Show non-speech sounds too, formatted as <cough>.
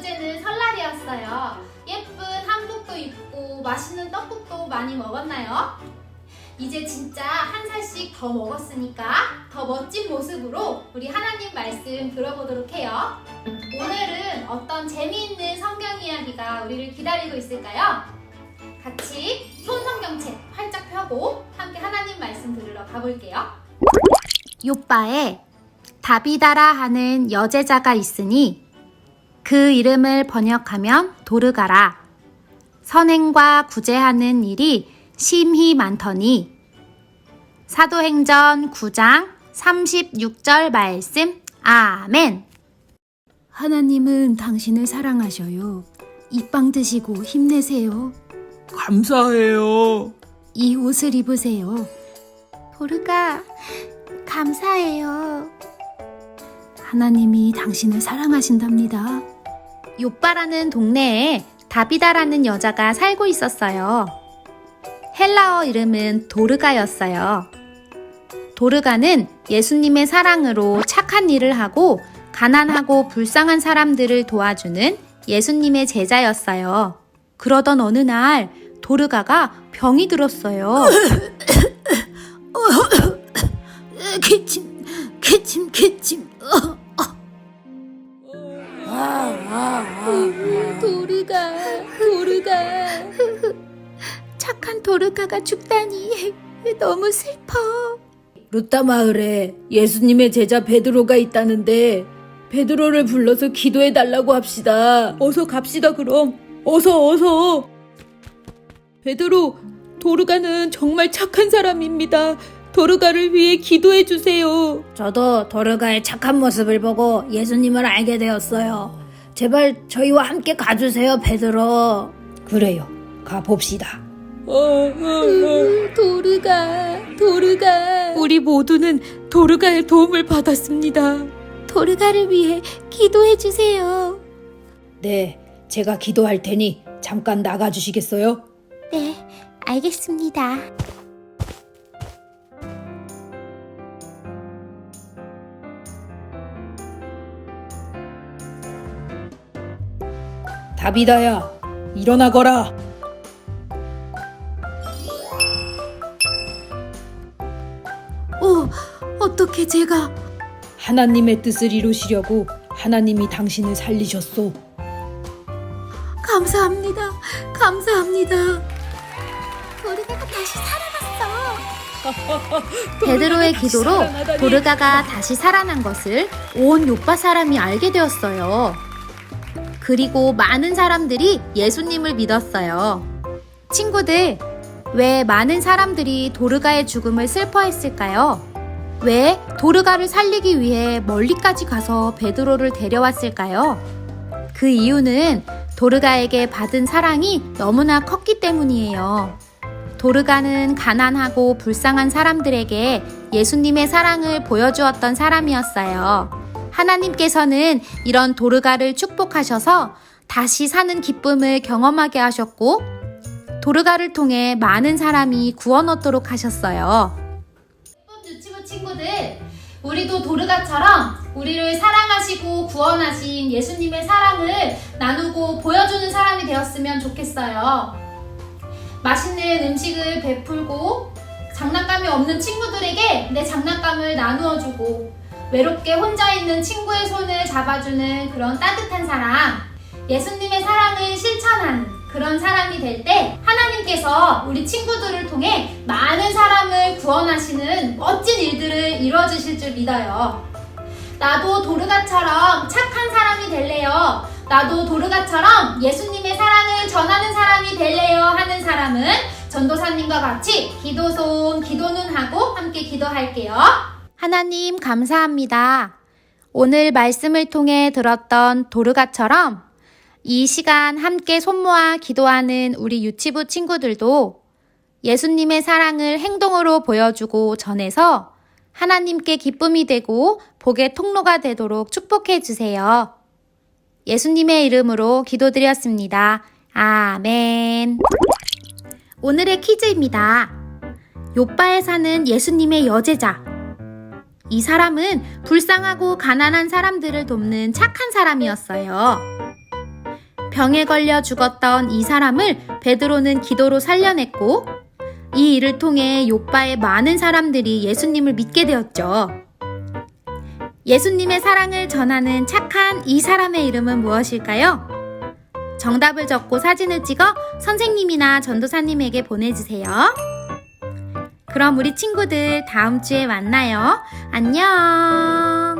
엊그제는 설날이었어요. 예쁜 한복도 입고 맛있는 떡국도 많이 먹었나요? 이제 진짜 한 살씩 더 먹었으니까 더 멋진 모습으로 우리 하나님 말씀 들어보도록 해요. 오늘은 어떤 재미있는 성경 이야기가 우리를 기다리고 있을까요? 같이 손성경책 활짝 펴고 함께 하나님 말씀 들으러 가볼게요. 요빠에 다비다라 하는 여제자가 있으니 그 이름을 번역하면 도르가라. 선행과 구제하는 일이 심히 많더니 사도행전 9장 36절 말씀 아멘. 하나님은 당신을 사랑하셔요. 이빵 드시고 힘내세요. 감사해요. 이 옷을 입으세요. 도르가 감사해요. 하나님이 당신을 사랑하신답니다. 요빠라는 동네에 다비다라는 여자가 살고 있었어요. 헬라어 이름은 도르가였어요. 도르가는 예수님의 사랑으로 착한 일을 하고 가난하고 불쌍한 사람들을 도와주는 예수님의 제자였어요. 그러던 어느 날 도르가가 병이 들었어요. 개침, 개침, 개침. 도르가가 죽다니 <laughs> 너무 슬퍼. 루타 마을에 예수님의 제자 베드로가 있다는데 베드로를 불러서 기도해 달라고 합시다. 어서 갑시다 그럼. 어서 어서. 베드로, 도르가는 정말 착한 사람입니다. 도르가를 위해 기도해 주세요. 저도 도르가의 착한 모습을 보고 예수님을 알게 되었어요. 제발 저희와 함께 가주세요, 베드로. 그래요. 가 봅시다. 도르가, 도르가. 우리 모두는 도르가의 도움을 받았습니다. 도르가를 위해 기도해 주세요. 네, 제가 기도할 테니 잠깐 나가 주시겠어요? 네, 알겠습니다. 다비다야, 일어나거라. 오, 어떻게 제가 하나님의 뜻을 이루시려고 하나님이 당신을 살리셨소. 감사합니다. 감사합니다. 도르가가 다시 살아났어. <laughs> 베드로의 기도로 도르가가 다시 살아난 것을 온 요파 사람이 알게 되었어요. 그리고 많은 사람들이 예수님을 믿었어요. 친구들, 왜 많은 사람들이 도르가의 죽음을 슬퍼했을까요? 왜 도르가를 살리기 위해 멀리까지 가서 베드로를 데려왔을까요? 그 이유는 도르가에게 받은 사랑이 너무나 컸기 때문이에요. 도르가는 가난하고 불쌍한 사람들에게 예수님의 사랑을 보여주었던 사람이었어요. 하나님께서는 이런 도르가를 축복하셔서 다시 사는 기쁨을 경험하게 하셨고, 도르가를 통해 많은 사람이 구원 얻도록 하셨어요. 유치부 친구들, 우리도 도르가처럼 우리를 사랑하시고 구원하신 예수님의 사랑을 나누고 보여주는 사람이 되었으면 좋겠어요. 맛있는 음식을 베풀고 장난감이 없는 친구들에게 내 장난감을 나누어주고 외롭게 혼자 있는 친구의 손을 잡아주는 그런 따뜻한 사람 예수님의 사랑을 실천하는 그런 사람이 될 때 하나님께서 우리 친구들을 통해 많은 사람을 구원하시는 멋진 일들을 이루어 주실 줄 믿어요. 나도 도르가처럼 착한 사람이 될래요. 나도 도르가처럼 예수님의 사랑을 전하는 사람이 될래요 하는 사람은 전도사님과 같이 기도손, 기도눈 하고 함께 기도할게요. 하나님 감사합니다. 오늘 말씀을 통해 들었던 도르가처럼 이 시간 함께 손 모아 기도하는 우리 유치부 친구들도 예수님의 사랑을 행동으로 보여주고 전해서 하나님께 기쁨이 되고 복의 통로가 되도록 축복해 주세요. 예수님의 이름으로 기도드렸습니다. 아멘. 오늘의 퀴즈입니다. 요빠에 사는 예수님의 여제자. 이 사람은 불쌍하고 가난한 사람들을 돕는 착한 사람이었어요. 병에 걸려 죽었던 이 사람을 베드로는 기도로 살려냈고 이 일을 통해 요빠의 많은 사람들이 예수님을 믿게 되었죠. 예수님의 사랑을 전하는 착한 이 사람의 이름은 무엇일까요? 정답을 적고 사진을 찍어 선생님이나 전도사님에게 보내주세요. 그럼 우리 친구들 다음 주에 만나요. 안녕!